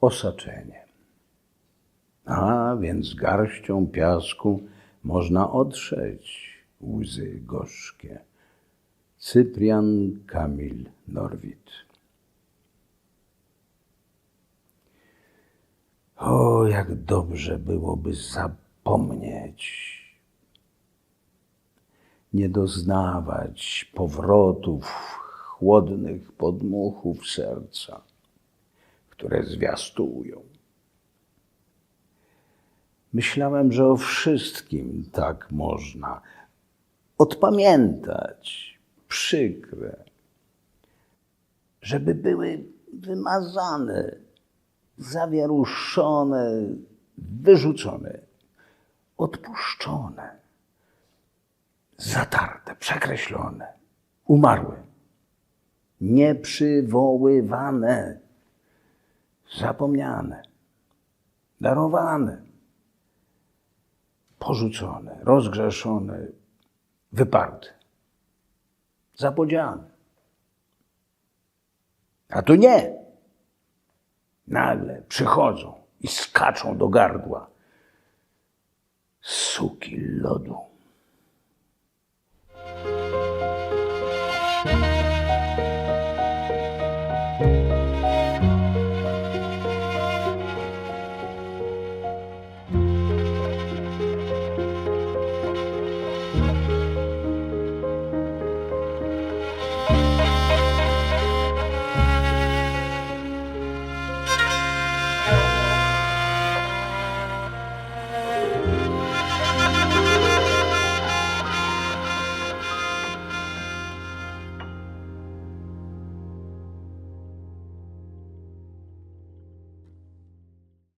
osaczenie. A więc garścią piasku można otrzeć łzy gorzkie. Cyprian Kamil Norwid. O, jak dobrze byłoby zapomnieć, nie doznawać powrotów chłodnych podmuchów serca, które zwiastują. Myślałem, że o wszystkim tak można odpamiętać, przykre, żeby były wymazane, zawieruszone, wyrzucone, odpuszczone, zatarte, przekreślone, umarłe, nieprzywoływane, zapomniane, darowane, porzucone, rozgrzeszone, wyparte, zapodziane. A tu nie. Nagle przychodzą i skaczą do gardła. Suki lodu.